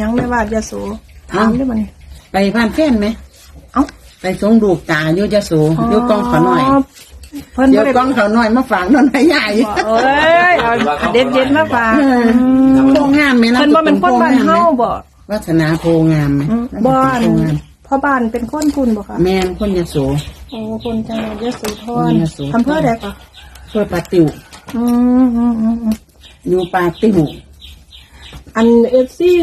ยังไม่ว่ายาโสถามได้บ่นี่ไปบ้านแฟนไหม เอ้า ไปส่งดูกตาอยู่ยะโสอยู่กองเขาหน่อยเพิ่นเดี๋ยวบ่ได้กองเขาหน่อยมาฝากนนให้ใหญ่เอ้ยเอาเด็ดเด็ดๆมาฝากโพงามไหมนะเพิ่นบ่เป็นคนบ้านเฮาบ่วัฒนาโพงามไหมบ้านโพงามพ่อบ้านเป็นคนคุณบ่คะแม่นคนยะโส โอ้คนจังหวัดยโสธครนยโสธร อำเภอใดคะเพื่อปลาติวอืมอืมอืมอืมอยู่ปลาติวอันเอฟซี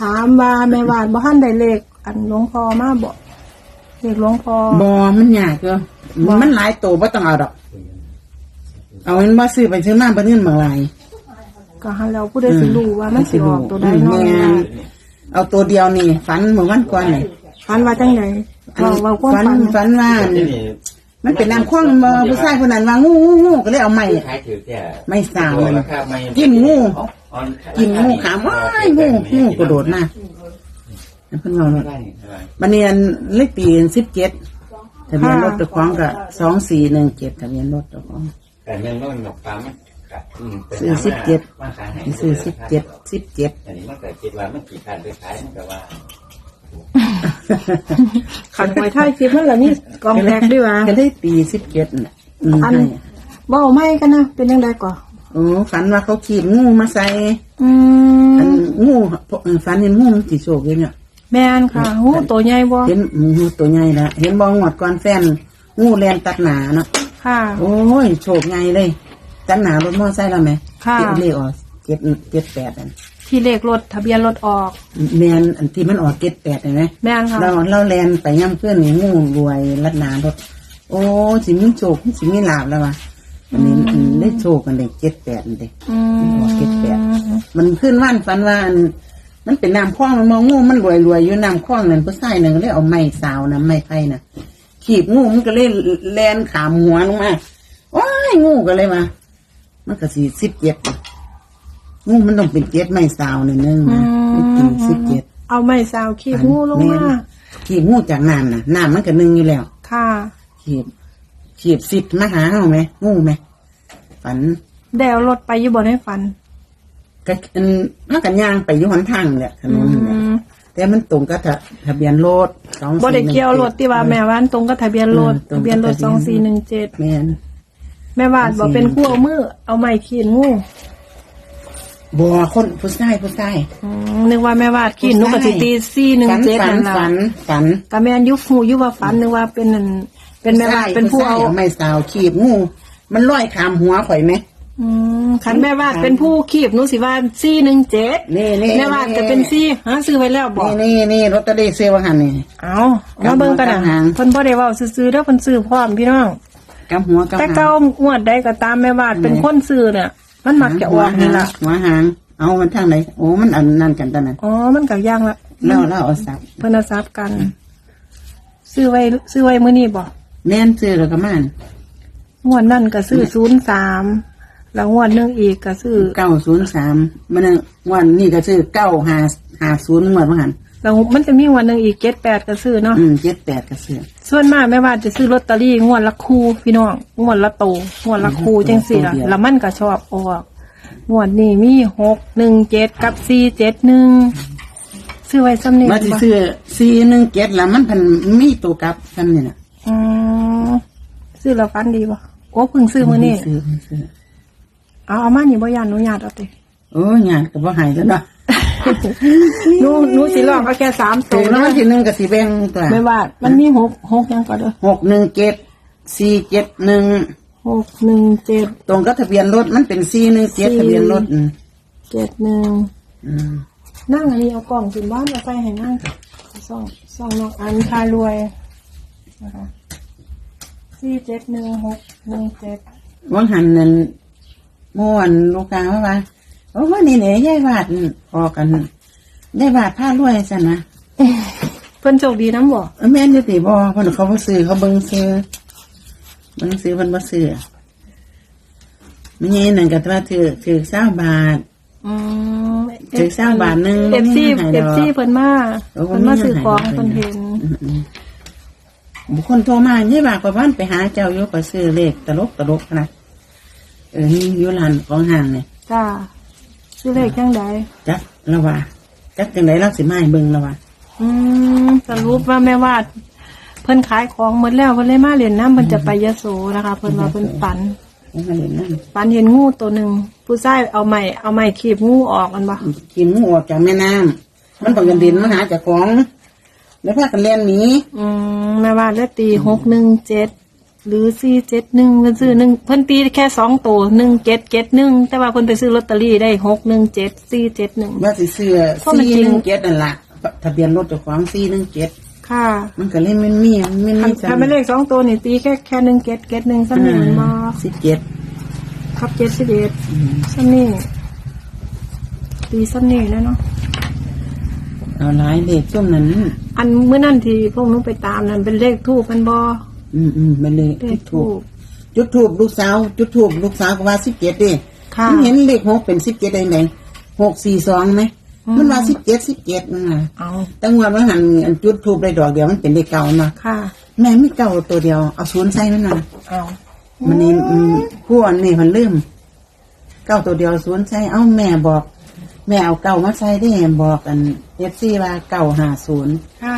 ถามว่าแม่วาดบ่ทันได้เลขอันหลวงพ่อมาบ่เลขหลวงพ่อ บอมันยากเก็มันหลายโตบ่ต้องเอาดอก เอาเงินมาซื้อไปซื้อมาเป็นเงินบางหลายก็หันเราผู้ใดสิรู้ว่ามันสิออกตัวใดเนาะแม่นเอาตัวเดียวนี่ฝันเมื่อวันก่อนนี่ฝันว่าจังไดเว้าเว้าความฝันฝันฝันว่า ที่นี่ มันเป็นน้ำข้องมาผู้ชายคนนั้นว่างูงูงูก็เลยเอาไม้ขายถือแค่ไม่สาวมันราคาไม่กินงูอ๋อกินงูขามว้ายงูงูกระโดดมาเพิ่นว่าไม่ว่าได้นี่เท่าไหร่บันเนียนเลขปีสิบเจ็ดทะเบียนรถตะคองกับสองสี่หนึ่งเจ็ดทะเบียนรถตะคองแต่เงินมันหนกปลามันกัดอืมเป็นซื้อสิบเจ็ดมันขายให้ซื้อสิบเจ็ดสิบเจ็ดอันนี้มันแต่คิดว่ามันกี่คันไปขายมันก็ว่า ขันไว้ท้ายคลิปนั่นแหละนี่กองแตกดีว่า ก็ได้ปีสิบเจ็ดน่ะอืมอันให้เว้าไม่กันนะเป็นจังไดก่อโอ้ฝันว่าเขาขีดงูมาใส่อือันมงูเออฝันเห็นงูมันสีโชกเลยเนี่ยแม่นค่ะหูตัวใหญ่บ่เห็นงูตัวใหญ่ละเห็นบองหวดก่อนแฟน งูแลนตัดหนาเนาะค่ะโอ้ยโชกใหญ่เลย ตัดหนารถมอไซค์แล้วไหมค่ะ เจ็ดเลขออกเจ็ดเจ็ดแปดอัน ที่เลขรถทะเบียนรถออก แมนอันที่มันออกเจ็ดแปดเห็นไหมแม่นค่ะเราเราแลนไปย่ำเพื่อนนี่งูรวยลัดหนารถโอ้สิมีโชคสิมีลาบแล้ววะอันนี้อันได้โชคกันเลยเจ็ดแปดเลยอืมออกเจ็ดแปดมันขึ้นว่านฝันว่าอันมันเป็นน้ำคลองมันมองงูมันรวยรวยๆอยู่น้ำคลองนั่นผู้ชายนั่นก็เลยเอาไม้สาวนะไม้ไผ่น่ะขีบงูมันก็เลยแลนขามหัวลงมาว้ายงูก็เลยมามันก็สี่สิบเจ็ด งูมันต้องเป็นเจ็ดไม้สาวหนึ่งนึงนะมันเป็นสิบเจ็ดเอาไม้สาวขีบงูลงมาขีบงูจากน้ำน่ะน้ำมันก็หนึ่งอยู่แล้ว ค่ะขีบขีบสิบมาหาเอาไหมงูไหมฝันแดวรถไปอยู่บ่ในฝันก็อันถ้ากันย่างไปอยู่หนทางแหละถนนนี่แหละอืมแต่มันตรงกับทะทะเบียนรถสองบ่ได้เกี่ยวรถที่ว่าแม่ว่านตรงกับทะเบียนรถอืมตรงกับทะเบียนรถทะเบีสยองนสี่หนึ่งเจ็ดแม่นแม่วาดบอกเป็นคู่เอามือเอาไม้ขีดงู บัวคนผู้ชายผู้ชายอืมนึกว่าแม่วาดขีดหนุกกสิตีสี่หนึ่งฝันเจ็ดฝันนั่นล่ะฝันฝันกะแม่นยุคหูยุคว่าฝันนึกว่าเป็นนั่นเป็นแม่วาดเป็นผู้เอาชยไม่สาวขีบงูมันลอยขามหัวข่อยไหม อืมคันแม่วาดเป็นผู้ขีบหนุสิว่าสี่หนึ่งเจ็ดนี่นี่ แม่วาดก็เป็นสี่ฮะซื้อไว้แล้วบอก นี่นี่นี่รถตะเดเซว่าหันนี่ เอามาเบิ่งกันกำหัวกำหางนะเพิ่นบ่ได้เว้าซื่อๆเด้อเพิ่นซื้อพร้อมพี่น้อง กำหัวกำแต่หางเก้างวดใดก็ตามแม่วาดเป็นคนซื้อเนี่ย มันมักจะออกนี่ล่ะหัวหาง เอามันทางไหนโอ้มันอันนั่นกันตอนนั้นอ๋อมันก็ย่างละแล้วแล้วเอาสับเพิ่นเอาทรัพย์กัน ซื้อไว้ซื้อไว้มื้อนี้บ่แม่นซื้อแล้วก็มันงวดนั่นก็ซื้อ03แล้วงวดหนึงอีกก็ซื้อเก้าศูนย์สามมันงวันนี้ก็ซื้อเก้าห้าห้าศูนย์งวดว่าหัน แล้วมันจะมีงวดหนึงอีก78ก็ซื้อเนาะอืมเจ็ดแปดก็ซื้อส่วนมากแม่ว่าจะซื้อลอตเตอรี่งวดละคู่พี่น้องงวดละโตงวดละคู่จังสี่ล่ะตัวเดียวแล้วมันก็ชอบออกงวดนี้มี617กับ471ซื้อไว้ซ้ำนี่มาที่ซื้อสี่หนึ่งเจ็ดแล้วมันพันมีตัวกลับกันนี่นะอืมซื้อแล้วฟันดีบ่โอ้เพิ่งซื้อมื้อนี้ซื้อซื้อเอาเอามานี่บ่ยานอนุญาตเอาติโอ้ยงานก็บ่หายแล้วเนาะ หนูหนูสิลองเอาแค่3ตัถึวงแล้วนะวันที่หนึ่งก็สิแบ่งตัวไม่ว่า มันมี6 6ยังก็เด้อหกหนึ่งเจ็ดสี่เจ็ดหนึ่ง617ตรงกับทะเบียนรถมันเป็นสี่หนึ่งเจ็ดสี่ทะเบียนรถอืม71อืมนั่งอันนี้เอากล่องขึ้นบ้านมาใส่ให้นั่งส่องส่องนอกอันพารวยนะคะสี่เจ็ดหนึ่งหกหนึ่งเจ็ด วังหันนั่นเมื่อวันลูกกาว่าว่า โอ้ว่านี่เนี่ยยายวาดออกกันยายวาดผ้ารวยซะนะเพิ่นโชคดีน้ำบ่เออแม่นอยู่ติบ่เพิ่นเขาบ่ซื้อเขาเบิ่งซื้อเบิ่งซื้อเพิ่นบ่ซื้อมันนี่นั่นก็ว่าถือถือ20บาทอืมถือเศร้าบาทหนึ่งเอฟซีไม่ให้เอดอกฟซีเพิ่นมาโอ้เพิ่นมาไม่ให้ซื้อของดอกเพิ่นเห็นอืมๆบุคคลโทรมาเนี่ยบากว่าบ้านไปหาเจ้าอยู่ก็ซื้อเลขตลกตลกนะเออนี่อยู่ร้านของห้างเนี่ยจ้า ซื้อเลขจังใดจักแล้วว่าจักจังไดเราสิมาให้เบิ่งแล้วว่าอืมสรุปว่าแม่วาดเพิ่นขายของหมดแล้วเพิ่นเลยมาเรียนน้ำเพิ่นจะไปยโสนะคะ เพิ่นว่าเพิ่นฝันมันก็เห็นนั่นฝันเห็นงูตัวหนึ่งผู้ชายเอาไม้เอาไม้ขีบงูออกกันบ่กินงูออกจากแม่น้ำมันต้องกันดินมาหาเจากของ แล้วพากันเล่นหนีอืมแม่วาดเลยตีหกหนึ่งเจ็ด หรือสี่เจ็ดหนึ่งเพิ่นซื้อหนึ่งเพิ่นตีแค่สองตัวหนึ่งเจ็ดเจ็ดหนึ่งแต่ว่าเพิ่นไปซื้อลอตเตอรี่ได้หกหนึ่งเจ็ดสี่เจ็ดหนึ่ง ว่าสิเสื้อเพราะมันสี่จริหง นึ่งเจ็ดนั่นล่ะทะเบียนรถเจ้าของสี่หนึ่งเจ็ดค่ะมันก็เล่นมันมีมันคัมีนคันไม่เลขสองตัวนี่ตีแค่แค่หนึ่งเจ็ดเจ็ดหนึ่งซ้ำนี่มันมาสิบเจ็ดครับเจ็ดสิบเอ็ดซ้ำนี่ตีซ้ำนี่แล้วเนาะ เอาหลายเลขช่วงนั้นอันเมื่อนั่นที่พวกหนู้ไปตามนั่นเป็นเลขทูปมันบอ อืมอืมมันเลยเลจุขดทูถูกปจุดถูกลูกสาว จุดถูกลูกสาวก็ว่าสิบเจ็ดดิค่ะมันเห็นเลขหกเป็นสิบเจ็ดได้ไหนหกสี่สองไหมอืม มันว่าสิบเจ็ดสิบเจ็ดนั่นน่ะเอาตั้งวันว่าหันอันจุดถูกได้ดอกเดียวมันเป็นเลขเก่ามาค่ะ แม่ไม่เก่าตัวเดียวเอาศูนย์ใส่มันน่ะเอามันนี่อืมผู้อันนี้มันลืมเก้าตัวเดียวศูนย์ใส่เอ้าแม่บอก แม่เอาเก่ามาใส่ได้บอกกันเอฟซีว่าเก่าหาศูนย์ค่ะ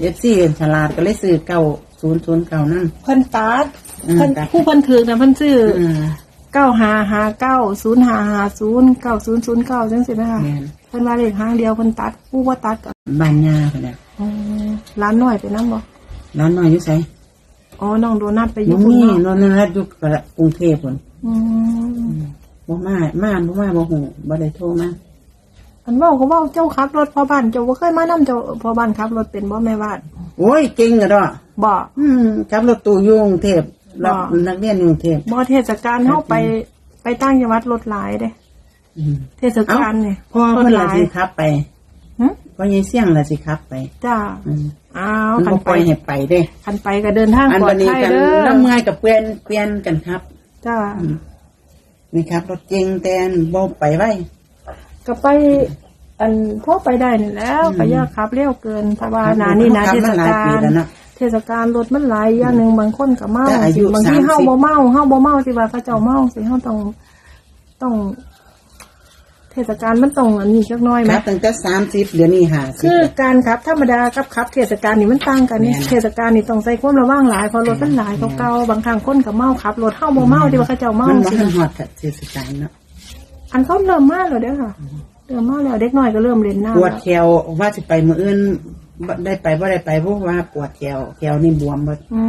เอฟซีฉลาดก็เลยซื้อเก่า ศูนย์ศูนย์เก่านั่น เพิ่นตัดอืมเพิ่นตัด ผู้เพิ่นถือนะเพิ่นซื้ออืมเก้าหาหาเก้าศูนย์หาหาศูนย์เก้าศูนย์ศูนย์เก้าจังสิไหมคะ แม่นเพิ่นว่าเลขหางเดียวเพิ่นตัดผู้ว่าตัดกับบ้านยาคนน่ะอืมร้านน้อยไปน้ำบ่ร้านน้อยอยู่ไสอ๋อน้องโดนัทไปอบ่ยู่มีพุ่นเนาะนนท์รัฐอยู่กับกรุงเทพพุ่นอืมบ่มามาบ่มาบ่ฮู้บ่ได้โทรมาอันเว่าก็เว่าเจ้าขับรถพอบ้านเจ้าบ่เคยมานํเจ้าพอบ้านขับรถเป็นบ่แม่วาดโอ้ยเก่งกะดอก บ่อืมขับรถตู้อยู่กรุงเทพรับบ่นักเรียนอยู่กรุงเทพบ่เทศกาลเฮาไปไปตั้งจังหวัดรถหลายเด้อืมเทศกาลนี่พ่อรเพิ่ถนหละลายสิขับไปหึพ่อยายเสี่ยงละสิขับไป จ้าอืมอ้าวมันคับ่นปไปล่อยให้ไปเด้คันไปก็เดินทางอันปลอบัดดนี้ภัยกันเด้อแล้วเมื่อยกับเปลี่ยนเปลี่ยนกันครับ จ้าอืมนี่ครับ รถเก่งแต่อันบ่ไปไว้ก็ไป อันพอไปได้นี่แหล้วก็อย่าขับเร็วเกินเพราะว่าหนานี่นะขับเทศมาหลายกาปีลแล้ว เนาะเทศกาลรถมันหลายอย่างหนึ่งบางคนก็เมาแต่อายุสิบางที30 เฮาบ่เมาเฮาบ่เมาสิว่าเขาเจ้าเมาสิเฮาต้องต้อง เทศกาลมันต้องอันนี้จักหน้อยไหม ครับตั้งแต่30เดี๋ยวนี้50คือการขับธรรมดากับขับเทศกาลนี่มันต่างกันเนี่ยแม่น เทศกาลนี่ต้องใส่ความระวังหลายเพราะรถมันหลายกว่าเก่าบางครั้งคนก็เมาขับรถเฮาบ่เมาที่ว่าเขาเจ้าเมามันบ่สิทันฮอดกับเทศกาลเนาะอันเขาเริ่มมาแล้วเด้อค่ะเริ่มมาแล้วเด็กน้อยก็เริ่มเล่นน้ำปวดแล้วแขวว่าสิไปมื้ออื่น บ่ได้ไปบ่ได้ไปเพราะว่าปวดแขวแขวนี่บวมเบิดอื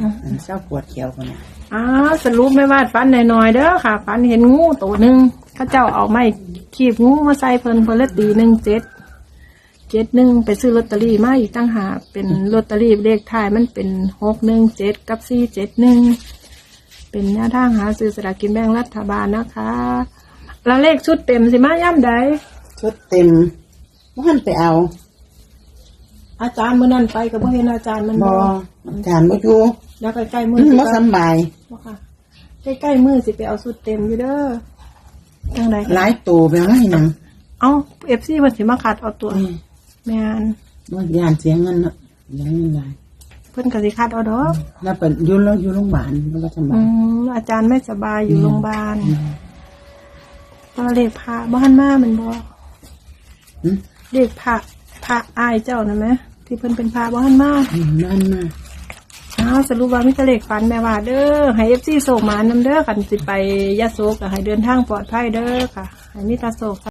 มอันเช้าปวดแขวคนน่ะอ้าวสรุปไม่วาดฟันหน่อยๆเด้อค่ะฟันเห็นงูตัวหนึ่งเข้าเจ้าเอาไม้ขีบงูมาใส่เพิ่นเพิ่นละตีหนึ่งเจ็ดเจ็ดหนึ่งไปซื้อลอตเตอรี่มาอีกตั้งหากเป็นลอตเตอรี่เลขท้ายมันเป็นหกหนึ่งเจ็ดกับสี่เจ็ดหนึ่งเป็นแนวทางหาซื้อสลากกินแบ่งรัฐบาลนะคะ แล้วเลขชุดเต็มสิมาย่ำใดชุดเต็มบ่ทันไปเอา อาจารย์มื้อนั้นไปกับพ่เห็นอาจารย์มันบ่บ่อาจารย์บ่อยู่แล้วใกล้ๆมือือมสิบ่ไป สำบาย บ่ค่ะใกล้ๆมือสิไปเอาชุดเต็มอยู่เด้อจังไดหลายตัวไปไว้หนังเอาเอฟซีมันสิมาขัดเอาตัวอืมแม่นบ่ย่านเสียเงินเนาะเสียเงินหลายเพิ่นก็สิขัดเอาดอกแล้วเป็นอยู่แล้วอยู่โรงพยาบาลแล้วก็สำบาอืยมอาจารย์ไม่สบายอยู่โรงพยาบาลก็เลขพระบ้านมามันบ่อืมเลขพระ พระอายเจ้านั่นไหมที่เพิ่นเป็นพระบ้านมาอืมนั่นมาอ้าวสรุปว่ามีแต่เลขฝันแม่ว่าเด้อให้เอฟซีโศกมานำเด้อคันสิไปยะโศกก็ให้เดินทางปลอดภัยเด้อค่ะให้มีแตาโศก